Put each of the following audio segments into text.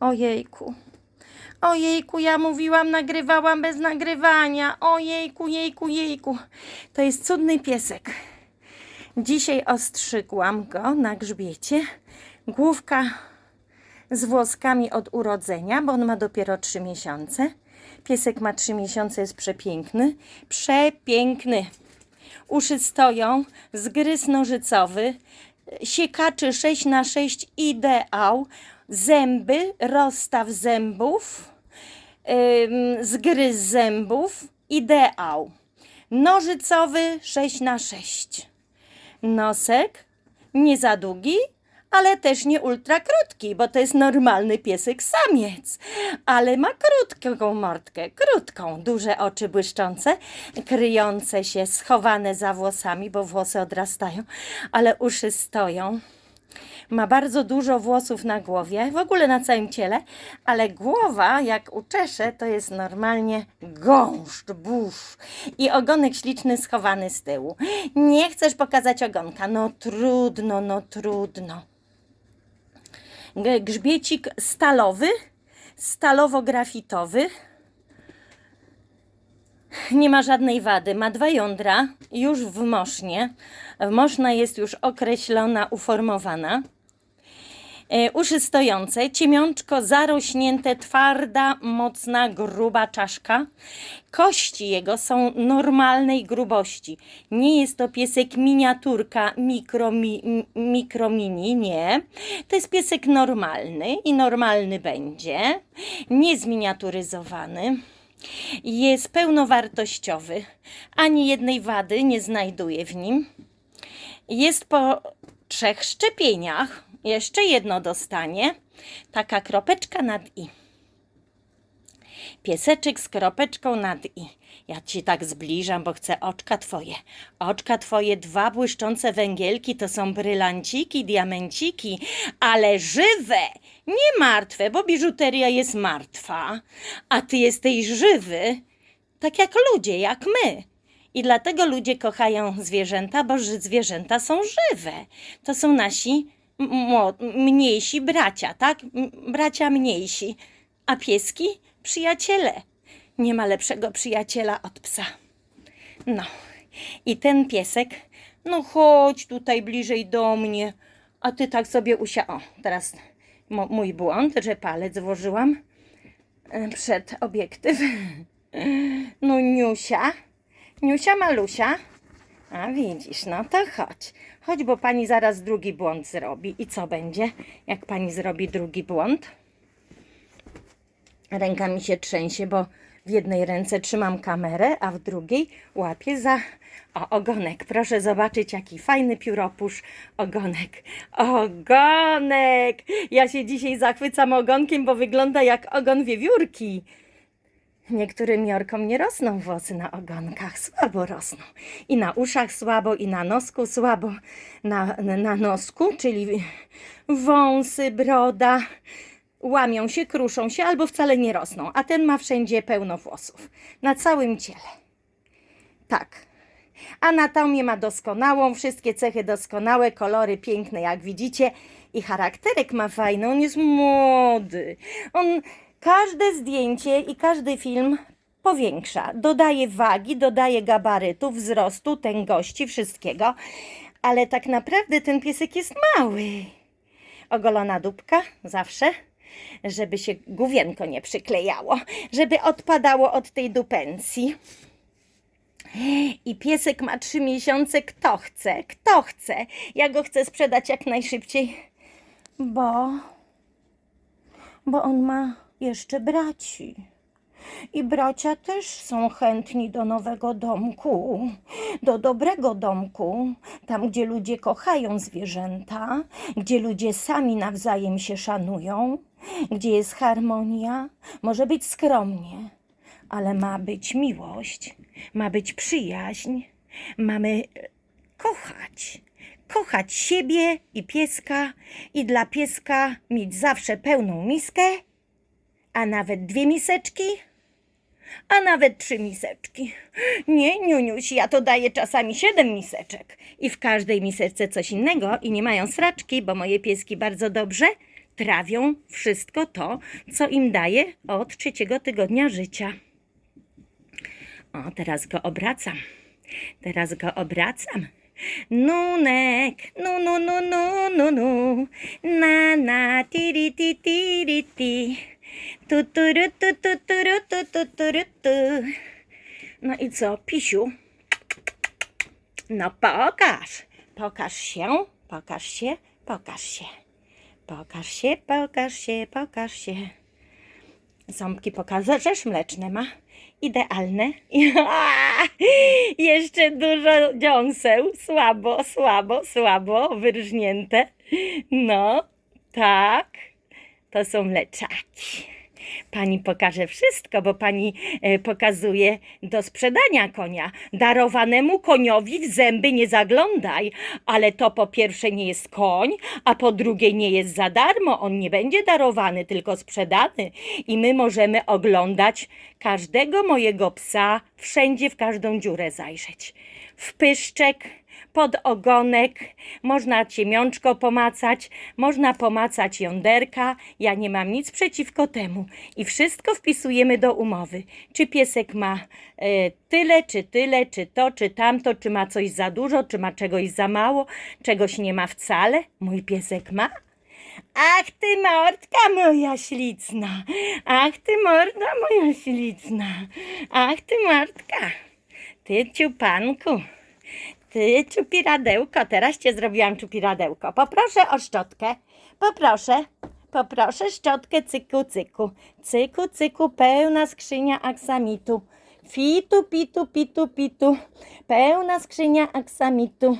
Ojejku. Ojejku, ja mówiłam, nagrywałam bez nagrywania. Ojejku, jejku, jejku. To jest cudny piesek. Dzisiaj ostrzygłam go na grzbiecie. Główka z włoskami od urodzenia, bo on ma dopiero 3 miesiące. Piesek ma 3 miesiące, jest przepiękny. Przepiękny. Uszy stoją, zgryz nożycowy, siekaczy 6 na 6 ideał, zęby, rozstaw zębów, zgryz zębów, ideał. Nożycowy 6 na 6 Nosek nie za długi, ale też nie ultra krótki, bo to jest normalny piesek samiec. Ale ma krótką mordkę, krótką, duże oczy błyszczące, kryjące się, schowane za włosami, bo włosy odrastają, ale uszy stoją. Ma bardzo dużo włosów na głowie, w ogóle na całym ciele, ale głowa, jak uczesze, to jest normalnie gąszcz, burz i ogonek śliczny schowany z tyłu. Nie chcesz pokazać ogonka? No trudno, no trudno. Grzbiecik stalowy, stalowo-grafitowy. Nie ma żadnej wady. Ma dwa jądra, już w mosznie. Jest już określona, uformowana. E, uszy stojące, ciemiączko zarośnięte, twarda, mocna, gruba czaszka. Kości jego są normalnej grubości. Nie jest to piesek miniaturka, mikro, mi, mikro mini, nie. To jest piesek normalny i normalny będzie. Nie zminiaturyzowany. Jest pełnowartościowy. Ani jednej wady nie znajduję w nim. Jest po trzech szczepieniach. Jeszcze jedno dostanie. Taka kropeczka nad i. Pieseczek z kropeczką nad i. Ja ci tak zbliżam, bo chcę oczka twoje. Oczka twoje, dwa błyszczące węgielki, to są brylanciki, diamenciki, ale żywe, nie martwe, bo biżuteria jest martwa, a ty jesteś żywy, tak jak ludzie, jak my. I dlatego ludzie kochają zwierzęta, bo zwierzęta są żywe. To są nasi mniejsi bracia, tak? Bracia mniejsi. A pieski? Przyjaciele. Nie ma lepszego przyjaciela od psa. No. I ten piesek, no chodź tutaj bliżej do mnie. A ty tak sobie usia... O, teraz mój błąd, że palec włożyłam e, przed obiektyw. No Niusia, Niusia Malusia. A widzisz, no to chodź. Chodź, bo pani zaraz drugi błąd zrobi. I co będzie, jak pani zrobi drugi błąd? Ręka mi się trzęsie, bo w jednej ręce trzymam kamerę, a w drugiej łapię za o, ogonek. Proszę zobaczyć, jaki fajny pióropusz ogonek. Ogonek! Ja się dzisiaj zachwycam ogonkiem, bo wygląda jak ogon wiewiórki. Niektórym jorkom nie rosną włosy na ogonkach, słabo rosną. I na uszach słabo, i na nosku słabo. Na, na, nosku, czyli wąsy, broda, łamią się, kruszą się albo wcale nie rosną, a ten ma wszędzie pełno włosów. Na całym ciele. Tak. Anatomię ma doskonałą, wszystkie cechy doskonałe, kolory piękne, jak widzicie. I charakterek ma fajny, on jest młody. On każde zdjęcie i każdy film powiększa. Dodaje wagi, dodaje gabarytu, wzrostu, tęgości, wszystkiego. Ale tak naprawdę ten piesek jest mały. Ogolona dupka zawsze, żeby się główienko nie przyklejało, żeby odpadało od tej dupencji. I piesek ma trzy miesiące. Kto chce? Kto chce? Ja go chcę sprzedać jak najszybciej, bo. bo on ma jeszcze braci. I bracia też są chętni do nowego domku, do dobrego domku, tam gdzie ludzie kochają zwierzęta, gdzie ludzie sami nawzajem się szanują, gdzie jest harmonia. Może być skromnie, ale ma być miłość, ma być przyjaźń, mamy e, kochać. Kochać siebie i pieska, i dla pieska mieć zawsze pełną miskę, a nawet dwie miseczki, a nawet trzy miseczki. Nie, Niuniuś, ja to daję czasami siedem miseczek i w każdej miseczce coś innego i nie mają sraczki, bo moje pieski bardzo dobrze trawią wszystko to, co im daje od trzeciego tygodnia życia. O, teraz go obracam. Teraz go obracam. Nunek, nu, nu, nu, nu, nu, nu. Na, na, tiri, ti, tiri, ti. Tu, tu, ru, tu, tu, tu, ru, tu, tu, tu, ru, tu. No i co, pisiu? No pokaż, pokaż się, pokaż się, pokaż się. Pokaż się, pokaż się, pokaż się. Ząbki pokażesz, mleczne ma. Idealne. Jeszcze dużo dziąseł. Słabo, słabo, słabo wyrżnięte. No, tak. To są mleczaki. Pani pokaże wszystko, bo pani e, pokazuje do sprzedania konia. Darowanemu koniowi w zęby nie zaglądaj, ale to po pierwsze nie jest koń, a po drugie nie jest za darmo. On nie będzie darowany, tylko sprzedany. I my możemy oglądać każdego mojego psa, wszędzie w każdą dziurę zajrzeć. W pyszczek, pod ogonek, można ciemiączko pomacać, można pomacać jąderka. Ja nie mam nic przeciwko temu. I wszystko wpisujemy do umowy. Czy piesek ma e, tyle, czy tyle, czy to, czy tamto, czy ma coś za dużo, czy ma czegoś za mało, czegoś nie ma wcale. Mój piesek ma. Ach ty mordka moja ślicna, ach ty morda moja ślicna, ach ty mordka, ty ciupanku. Ty, czupiradełko, teraz cię zrobiłam czupiradełko. Poproszę o szczotkę. Poproszę. Poproszę szczotkę cyku, cyku. Cyku, cyku, pełna skrzynia aksamitu. Fitu, pitu, pitu, pitu. Pełna skrzynia aksamitu.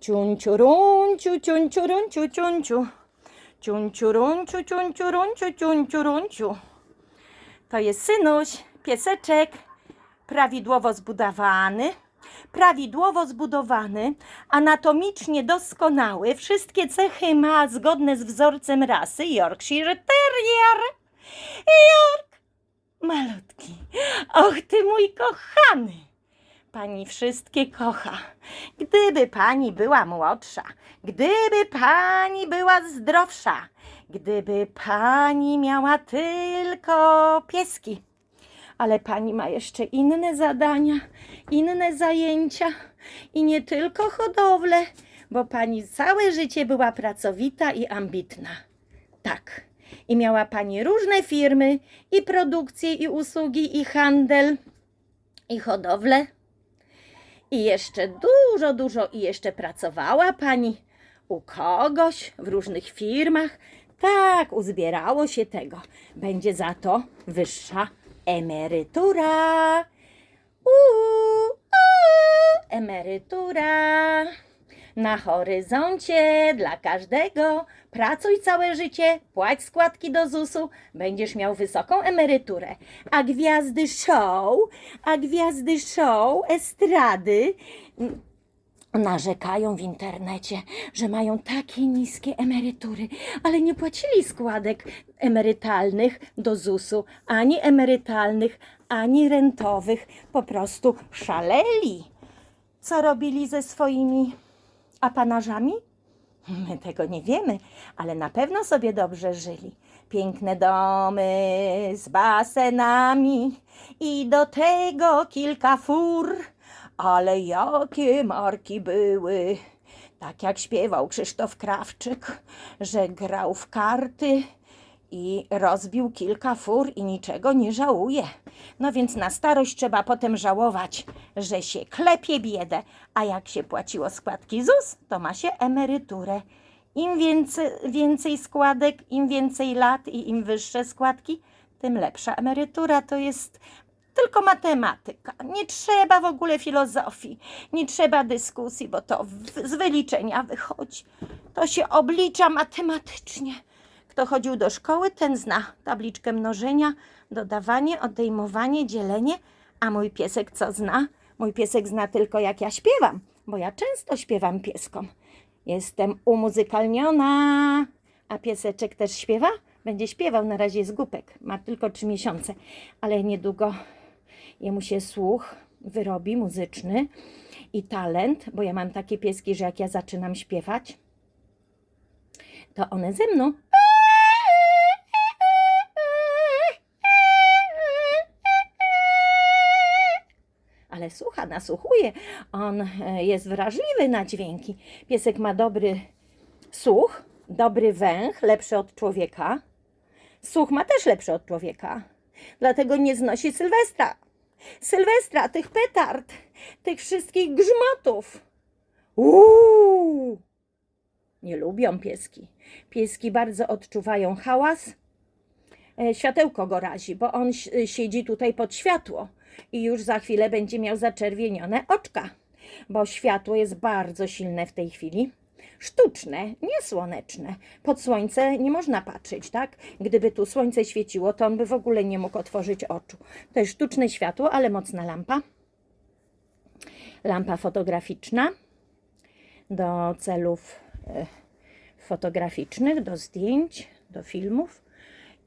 Ciunciu, runciu, ciunciu, runciu, ciunciu. Ciunciu, runciu, ciunciu, runciu, ciunciu, runciu. To jest synuś, pieseczek, prawidłowo zbudowany, prawidłowo zbudowany, anatomicznie doskonały, wszystkie cechy ma zgodne z wzorcem rasy Yorkshire Terrier. York, malutki. Och, ty mój kochany. Pani wszystkie kocha. Gdyby pani była młodsza, gdyby pani była zdrowsza, gdyby pani miała tylko pieski. Ale pani ma jeszcze inne zadania, inne zajęcia i nie tylko hodowlę, bo pani całe życie była pracowita i ambitna. Tak. I miała pani różne firmy, i produkcje, i usługi, i handel, i hodowlę. I jeszcze dużo, dużo i jeszcze pracowała pani u kogoś w różnych firmach. Tak, uzbierało się tego. Będzie za to wyższa emerytura. Uuu, uuu, emerytura. Na horyzoncie dla każdego. Pracuj całe życie, płać składki do ZUS-u, będziesz miał wysoką emeryturę. A gwiazdy show, a gwiazdy show, estrady narzekają w internecie, że mają takie niskie emerytury, ale nie płacili składek emerytalnych do ZUS-u, ani emerytalnych, ani rentowych. Po prostu szaleli. Co robili ze swoimi apanażami? My tego nie wiemy, ale na pewno sobie dobrze żyli. Piękne domy z basenami i do tego kilka fur. Ale jakie marki były! Tak jak śpiewał Krzysztof Krawczyk, że grał w karty i rozbił kilka fur i niczego nie żałuje. No więc na starość trzeba potem żałować, że się klepie biedę, a jak się płaciło składki ZUS, to ma się emeryturę. Im więcej, więcej składek, im więcej lat i im wyższe składki, tym lepsza emerytura. To jest tylko matematyka. Nie trzeba w ogóle filozofii, nie trzeba dyskusji, bo to w, z wyliczenia wychodzi. To się oblicza matematycznie. Kto chodził do szkoły, ten zna tabliczkę mnożenia, dodawanie, odejmowanie, dzielenie. A mój piesek co zna? Mój piesek zna tylko jak ja śpiewam, bo ja często śpiewam pieskom. Jestem umuzykalniona. A pieseczek też śpiewa? Będzie śpiewał, na razie jest głupek. Ma tylko trzy miesiące, ale niedługo jemu się słuch wyrobi muzyczny i talent, bo ja mam takie pieski, że jak ja zaczynam śpiewać, to one ze mną ale słucha, nasłuchuje. On e, jest wrażliwy na dźwięki. Piesek ma dobry słuch, dobry węch, lepszy od człowieka. Słuch ma też lepszy od człowieka. Dlatego nie znosi Sylwestra. Sylwestra, tych petard, tych wszystkich grzmotów. Uuu! Nie lubią pieski. Pieski bardzo odczuwają hałas. E, Światełko go razi, bo on si- siedzi tutaj pod światło i już za chwilę będzie miał zaczerwienione oczka, bo światło jest bardzo silne w tej chwili. Sztuczne, nie słoneczne. Pod słońce nie można patrzeć, tak? Gdyby tu słońce świeciło, to on by w ogóle nie mógł otworzyć oczu. To jest sztuczne światło, ale mocna lampa. Lampa fotograficzna do celów e, fotograficznych, do zdjęć, do filmów.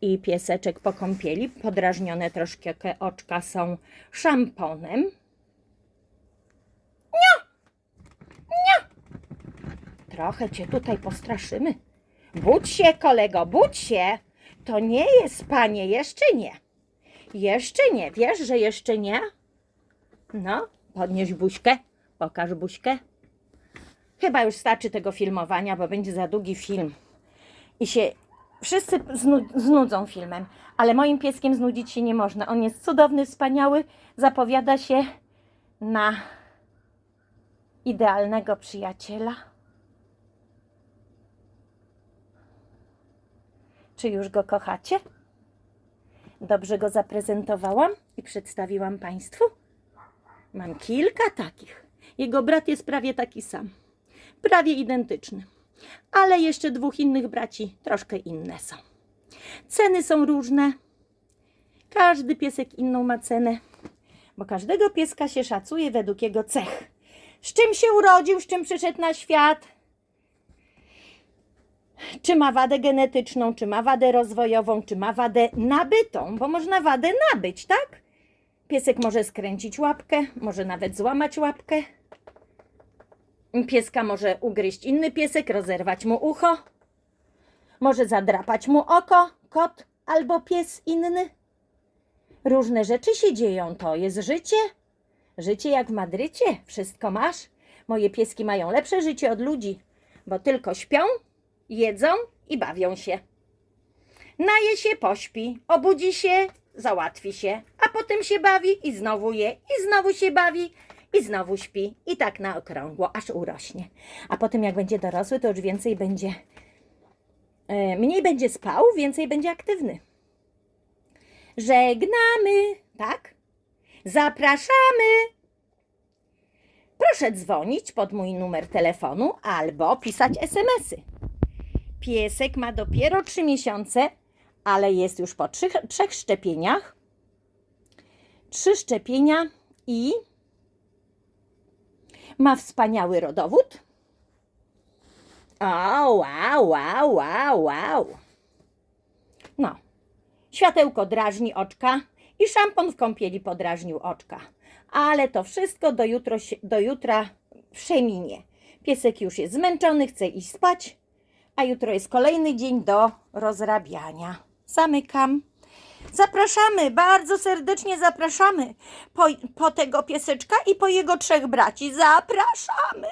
I pieseczek po kąpieli, podrażnione troszkę oczka są szamponem. Trochę cię tutaj postraszymy. Budź się, kolego, budź się. To nie jest panie, jeszcze nie. Jeszcze nie, wiesz, że jeszcze nie? No, podnieś buźkę, pokaż buźkę. Chyba już starczy tego filmowania, bo będzie za długi film. I się wszyscy znu- znudzą filmem, ale moim pieskiem znudzić się nie można. On jest cudowny, wspaniały, zapowiada się na idealnego przyjaciela. Czy już go kochacie? Dobrze go zaprezentowałam i przedstawiłam Państwu? Mam kilka takich. Jego brat jest prawie taki sam. Prawie identyczny. Ale jeszcze dwóch innych braci troszkę inne są. Ceny są różne. Każdy piesek inną ma cenę, bo każdego pieska się szacuje według jego cech. Z czym się urodził, z czym przyszedł na świat, czy ma wadę genetyczną, czy ma wadę rozwojową, czy ma wadę nabytą, bo można wadę nabyć, tak? Piesek może skręcić łapkę, może nawet złamać łapkę. Pieska może ugryźć inny piesek, rozerwać mu ucho. Może zadrapać mu oko, kot albo pies inny. Różne rzeczy się dzieją, to jest życie. Życie jak w Madrycie, wszystko masz. Moje pieski mają lepsze życie od ludzi, bo tylko śpią, jedzą i bawią się. Naje się, pośpi, obudzi się, załatwi się, a potem się bawi i znowu je, i znowu się bawi, i znowu śpi. I tak na okrągło, aż urośnie. A potem jak będzie dorosły, to już więcej będzie, e, mniej będzie spał, więcej będzie aktywny. Żegnamy, tak? Zapraszamy. Proszę dzwonić pod mój numer telefonu albo pisać SMS-y. Piesek ma dopiero 3 miesiące, ale jest już po trzech, trzech szczepieniach. Trzy szczepienia i ma wspaniały rodowód. O, wow, wow, wow, wow. No, światełko drażni oczka i szampon w kąpieli podrażnił oczka. Ale to wszystko do, jutro, do jutra przeminie. Piesek już jest zmęczony, chce iść spać, a jutro jest kolejny dzień do rozrabiania. Zamykam. Zapraszamy, bardzo serdecznie zapraszamy po, po tego pieseczka i po jego trzech braci. Zapraszamy.